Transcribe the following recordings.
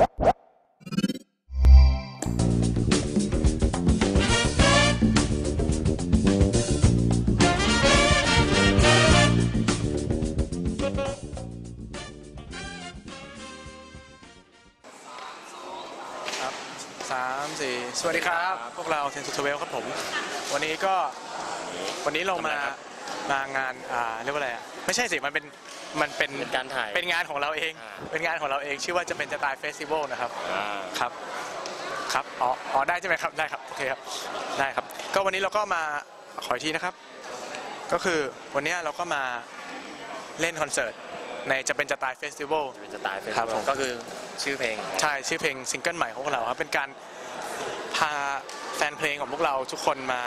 ครับสามสี่สวัสดีครับ พวกเราเทนทูเวลครับผม วันนี้ก็วันนี้เรามา มางานอ่าเรียกว่าอะไรอะ ไม่ใช่สิ มันเป็น มันเป็นเป็นการถ่าย เป็นงานของเราเอง อ่า เป็นงานของเราเองชื่อว่าจะเป็นจะตายเฟสติวัลนะครับ อ่า ครับ ครับอ๋ออ๋อได้ใช่ไหมครับ ได้ครับ โอเคครับ ได้ครับ ก็วันนี้เราก็มาขออีกทีนะครับ ก็คือวันนี้เราก็มาเล่นคอนเสิร์ตในจะเป็นจะตายเฟสติวัล เป็นสไตล์เฟซครับผมก็คือชื่อเพลง ใช่ ชื่อเพลงซิงเกิลใหม่ของพวกเราครับ เป็นการพาแฟนเพลงของพวกเราทุกคนมา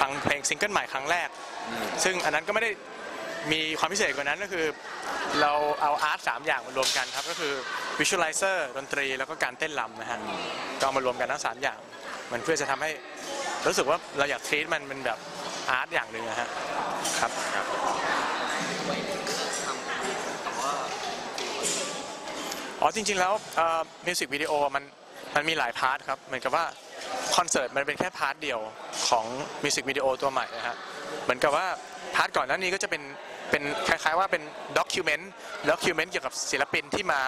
ฟังเพลงซิงเกิลใหม่ครั้งแรก อืม ซึ่งอันนั้นก็ไม่ได้ มีความพิเศษกว่านั้นก็คือ เราเอาอาร์ตสามอย่างมารวมกันครับ ก็คือวิชวลไลเซอร์ดนตรีแล้วก็การเต้นรำนะฮะก็เอามารวมกันทั้งสามอย่าง มันเพื่อจะทำให้รู้สึกว่าเราอยากทรีตมันเป็นแบบอาร์ตอย่างหนึ่งนะฮะครับครับอ๋อจริง ๆ แล้วมิวสิกวิดีโอมันมันมีหลายพาร์ทครับ เหมือนกับว่าคอนเสิร์ตมันเป็นแค่พาร์ทเดียวของมิวสิกวิดีโอตัวใหม่นะฮะเหมือนกับว่าพาร์ทก่อนหน้านี้ก็จะเป็น เป็นคล้ายๆว่าเป็นด็อกิวเมนต์ด็อกิวเมนต์เกี่ยวกับศิลปินที่มา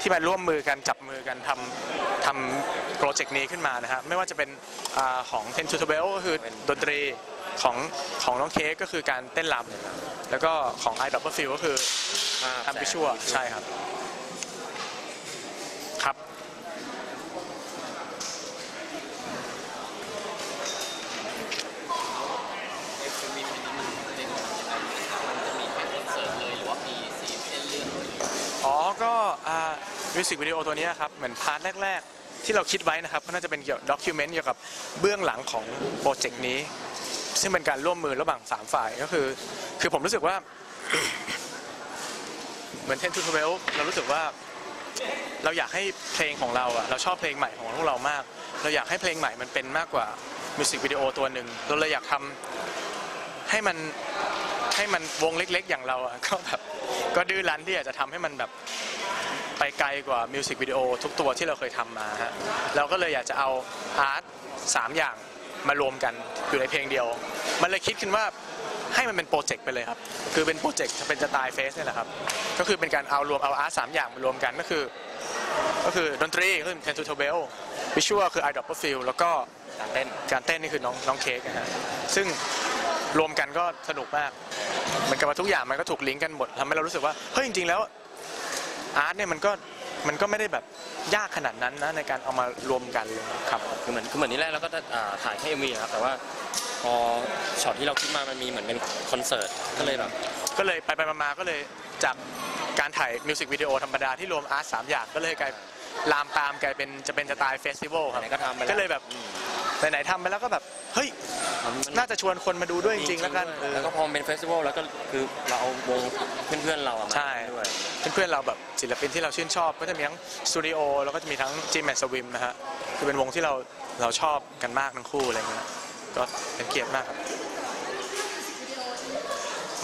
ที่มาร่วมมือกันจับมือกันทำทำโปรเจกต์นี้ขึ้นมานะฮะไม่ว่าจะเป็นอาของเทนทูทเบลก็คือดนตรีของของน้องเค้กก็คือการเต้นรำแล้วก็ของ i d o u b l e f i e l ก็คือภาพทำวิชวลใช่ครับครับ อ๋อ ก็ มิวสิกวิดีโอตัวนี้ครับเหมือนพาร์ทแรก ๆ ที่เราคิดไว้นะครับก็น่าจะเป็นเกี่ยวกับด็อกิวเมนต์เกี่ยวกับเบื้องหลังของโปรเจกต์นี้ ซึ่งเป็นการร่วมมือระหว่าง3ฝ่ายก็คือ คือผมรู้สึกว่า เหมือนเทนทูเวลเรารู้สึกว่าเราอยากให้เพลงของเราอะเราชอบเพลงใหม่ของพวกเรามาก เราอยากให้เพลงใหม่มันเป็นมากกว่ามิวสิกวิดีโอตัวหนึ่งเราเลยอยากทำให้มันให้มันวงเล็ก ๆ อย่างเราอะก็แบบก็ดื้อรั้นที่อยากจะทำให้มันแบบ ไปไกลกว่ามิวสิกวิดีโอทุกตัวที่เราเคยทำมาฮะเราก็เลยอยากจะเอาอาร์ตสามอย่างมารวมกันอยู่ในเพลงเดียว มันเลยคิดขึ้นว่าให้มันเป็นโปรเจกต์ไปเลยครับ คือเป็นโปรเจกต์เป็นสไตล์เฟสนี่แหละครับ ก็คือเป็นการเอารวมเอาอาร์ตสามอย่างมารวมกันก็คือ ก็คือดนตรีก็คือ Ten to Twelve วิชวลคือ I Drop Feel แล้วก็การเต้นการเต้นนี่คือน้องน้องเค้กนะฮะซึ่งรวมกันก็สนุกมากเหมือนกับว่าทุกอย่างมันก็ถูกลิงก์กันหมดทำให้เรารู้สึกว่าเฮ้ยจริงๆแล้ว อาร์ตเนี่ยมันก็มันก็ไม่ได้แบบยากขนาดนั้นนะในการเอามารวมกันเลยครับคือเหมือนคือเหมือนนี่แรกเราก็อ่าถ่ายแค่เอ็มวีครับแต่ว่าพอช็อตที่เราคิดมามันมีเหมือนเป็นคอนเสิร์ตก็เลยแบบก็เลยไปไปมาๆก็เลยจากการถ่ายมิวสิกวิดีโอธรรมดาที่รวมอาร์ตสามอย่างก็เลยกลายลามตามกลายเป็นจะเป็นสไตล์เฟสติวัลครับ ไหนก็ทำไปแล้วก็เลยแบบ อืมไหนๆทำไปแล้วก็แบบ เฮ้ย มันมันน่าจะชวนคนมาดูด้วยจริงๆแล้วกันด้วยเออ แล้วก็พอมันเป็นเฟสติวัลแล้วก็คือเราเอาวงเพื่อนๆเราอะมาใช่ ด้วย เพื่อนๆเราแบบศิลปินที่เราชื่นชอบ ก็จะมีทั้งสตูดิโอแล้วก็จะมีทั้งจิมแอนสวิมนะฮะคือเป็นวงที่เราเราชอบกันมากทั้งคู่อะไรเงี้ยก็เป็นเกียรติมากครับ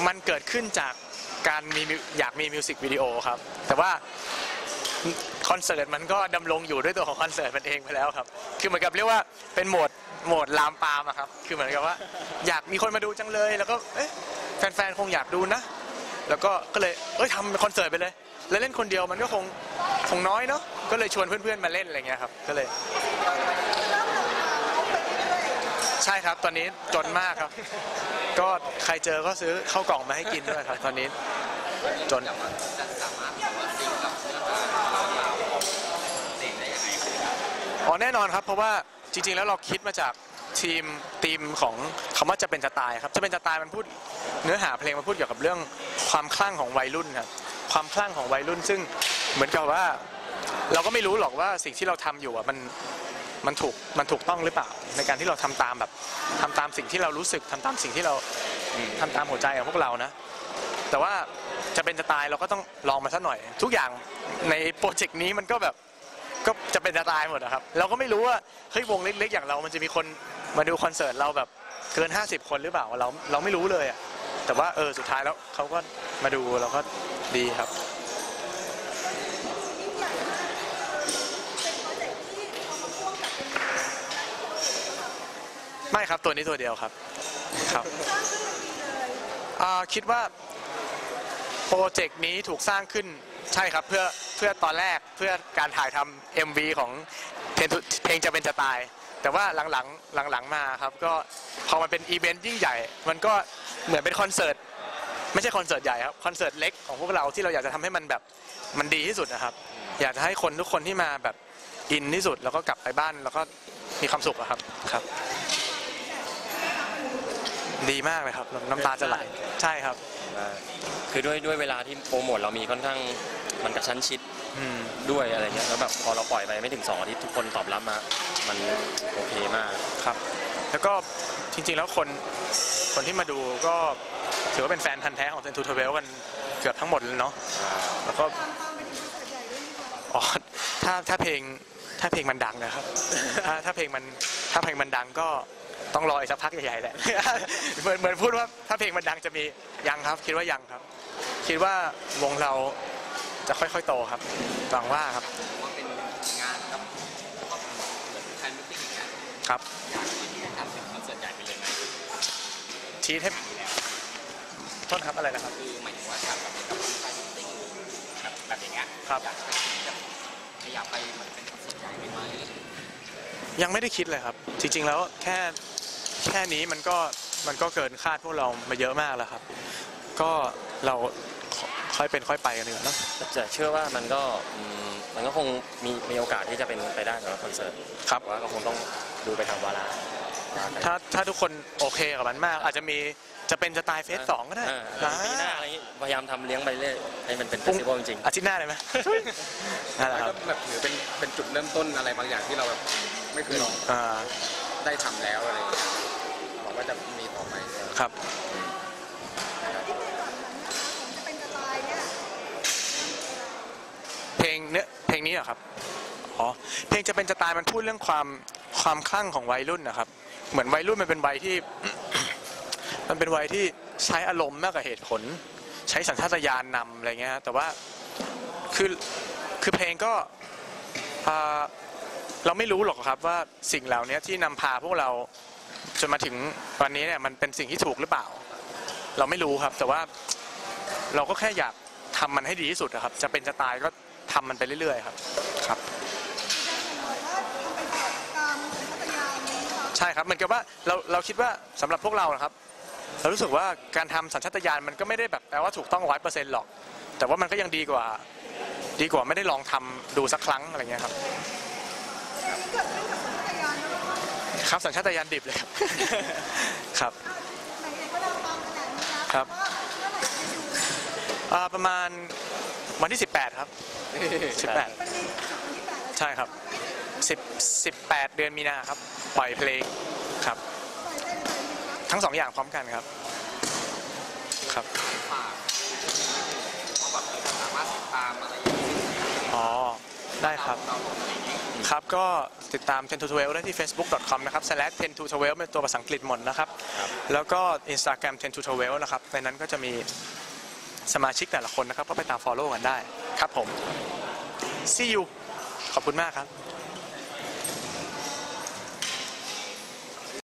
มันเกิดขึ้นจากการมีอยากมีมิวสิกวิดีโอครับ แต่ว่าคอนเสิร์ตมันก็ดำรงอยู่ด้วยตัวของคอนเสิร์ตมันเองไปแล้วครับ คือเหมือนกับเรียกว่าเป็นโหมดโหมดลามปามอะครับ คือเหมือนกับว่า อยากมีคนมาดูจังเลย แล้วก็เอ๊ะแฟนๆ คงอยากดูนะ แล้วก็ก็เลยเอ้ยทำคอนเสิร์ตไปเลย แล้วเล่นคนเดียวมันก็คงคงน้อยเนาะก็เลยชวนเพื่อนๆมาเล่นอะไรเงี้ยครับก็เลย ใช่ครับตอนนี้จนมากครับ ก็ใครเจอก็ซื้อข้าวกล่องมาให้กินด้วยครับ ตอนนี้จนอ๋อแน่นอนครับ เพราะว่าจริงๆแล้วเราคิดมาจาก ทีมทีมของคำว่าจะเป็นจะตายครับจะเป็นจะตายมันพูดเนื้อหาเพลงมันพูดเกี่ยวกับเรื่องความคลั่งของวัยรุ่นครับความคลั่งของวัยรุ่น ซึ่งเหมือนกับว่า เราก็ไม่รู้หรอกว่าสิ่งที่เราทำอยู่อะมันมันถูกมันถูกต้องหรือเปล่า ในการที่เราทำตามแบบทำตามสิ่งที่เรารู้สึกทำตามสิ่งที่เราทำตามหัวใจของพวกเรานะ แต่ว่าจะเป็นจะตายเราก็ต้องลองมาสักหน่อย ทุกอย่างในโปรเจกต์นี้มันก็แบบก็จะเป็นจะตายหมดนะครับ เราก็ไม่รู้ว่าเฮ้ยวงเล็กๆอย่างเรามันจะมีคน มาดูคอนเสิร์ตเราแบบเกิน 50 คนหรือเปล่าเราเราไม่รู้เลยอะแต่ว่าเออสุดท้ายแล้วเขาก็มาดูเราก็ดีครับไม่ครับตัวนี้ตัวเดียวครับครับคิดว่าโปรเจกต์นี้ถูกสร้างขึ้นใช่ครับเพื่อเพื่อตอนแรกเพื่อการถ่ายทำ MV ของเพลงจะเป็นจะตาย แต่ว่าหลังๆหลังๆมาครับก็พอมันเป็นอีเวนต์ยิ่งใหญ่ มันก็เหมือนเป็นคอนเสิร์ตไม่ใช่คอนเสิร์ตใหญ่ครับคอนเสิร์ตเล็กของพวกเราที่เราอยากจะทำให้มันแบบมันดีที่สุดนะครับ อยากจะให้คนทุกคนที่มาแบบอินที่สุดแล้วก็กลับไปบ้านแล้วก็มีความสุขอะครับครับ ดีมากเลยครับน้ำตาจะไหลใช่ครับ คือด้วยด้วยเวลาที่โปรโมทเรามีค่อนข้างมันกระชั้นชิดอืม ด้วยอะไรเงี้ยแล้วแบบพอเราปล่อยไปไม่ถึงสองอาทิตย์ทุกคนตอบรับมามันโอเคมากครับ แล้วก็จริงๆแล้วคนคนที่มาดูก็ถือว่าเป็นแฟนพันธ์แท้ของเซนทูเทเวลกันเกือบทั้งหมดเลยเนาะแล้วก็อ๋อถ้าถ้าเพลงถ้าเพลงมันดังนะครับ ถ้าถ้าเพลงมันถ้าเพลงมันดังก็ต้องรออีกสักพักใหญ่ๆแหละเหมือนเหมือนพูดว่าถ้าเพลงมันดังจะมียังครับ คิดว่ายังครับ คิดว่าวงเรา จะค่อยๆโตครับหวังว่าครับว่าเป็นงานครับก็เป็นแฟนมิตติ้งอย่างเงี้ยครับอยากให้จัดเป็นคอนเสิร์ตใหญ่ไปเลยไหมทีให้โทษครับอะไรนะครับคือหมายถึงว่าจัดแบบเป็นแฟนมิตติ้งแบบแบบอย่างเงี้ยครับอยากให้แบบขยับไปเหมือนเป็นคอนเสิร์ตใหญ่ไปไหมยังไม่ได้คิดเลยครับ จริง ๆ แล้วแค่แค่นี้มันก็มันก็เกินคาดพวกเรามาเยอะมากแล้วครับ ก็เรา ค่อยเป็นค่อยไปกันดีกว่าเนอะแต่เชื่อว่ามันก็อืมมันก็คงมีมีโอกาสที่จะเป็นไปได้สำหรับคอนเสิร์ตครับว่าก็คงต้องดูไปทางวาระว่ากันถ้าถ้าทุกคนโอเคกับมันมาก อาจจะมีจะเป็นสไตล์เฟสสองก็ได้เออปีหน้าอะไรอย่างงี้พยายามทำเลี้ยงไปเรื่อยให้มันเป็นเฟสติวัลจริงอาทิตย์หน้าเลยไหมนั่นแหละคก็รับแบบถือเป็นเป็นจุดเริ่มต้นอะไรบางอย่างที่เราแบบไม่เคยลองอ่าได้ทำแล้วอะไรอย่างเงี้ยหวังว่าจะมีต่อไปครับ ที่เพลงก่อนนั้นนะคะผมจะเป็นจะตายเนี่ย เพลงเนื้อเพ ลงนี้เหรอครับ อ๋อ เพลงจะเป็นจะตายมันพูดเรื่องความความคลั่งของวัยรุ่นนะครับ เหมือนวัยรุ่นมันเป็นวัยที่ มันเป็นวัยที่ใช้อารมณ์มากกว่าเหตุผล ใช้สัญชาตญาณนำอะไรเงี้ย แต่ว่าคือคือเพลงก็เราไม่รู้หรอกครับว่าสิ่งเหล่านี้ที่นำพาพวกเราจนมาถึงวันนี้เนี่ยมันเป็นสิ่งที่ถูกหรือเปล่า เราไม่รู้ครับ แต่ว่าเราก็แค่อยากทำมันให้ดีที่สุดครับ จะเป็นจะตายก็ ทำมันไปเรื่อยๆครับครับใช่ครับเหมือนกับว่าเราเราคิดว่าสำหรับพวกเรานะครับเรารู้สึกว่าการทำสัญชาตญาณมันก็ไม่ได้แบบแปลว่าถูกต้องร้อยเปอร์เซ็นต์หรอก แต่ว่ามันก็ยังดีกว่า ดีกว่าไม่ได้ลองทำดูสักครั้งอะไรเงี้ยครับครับสัญชาตญาณดิบเลยครับครับครับประมาณวันที่ 18 ครับ 18มันมีถึงวันที่แปดแล้วใช่ครับ10 18 เดือนมีนาครับ ปล่อยเพลงครับปล่อยได้เลยนะครับทั้งสองอย่างพร้อมกันครับ ครับฝากว่าแบบสามารถติดตามอะไรอย่างเงี้ยอ๋อ ได้ครับเราลงอะไรอย่างเงี้ยครับก็ติดตาม 10 to 12ได้ที่ facebook.com นะครับ slash 10 to 12เป็นตัวภาษาอังกฤษหมดนะครับ แล้วก็ Instagram 10 to 12นะครับ ในนั้นก็จะมีสมาชิกแต่ละคนนะครับ ก็ไปตาม follow กันได้ ครับผม see you ขอบคุณมากครับ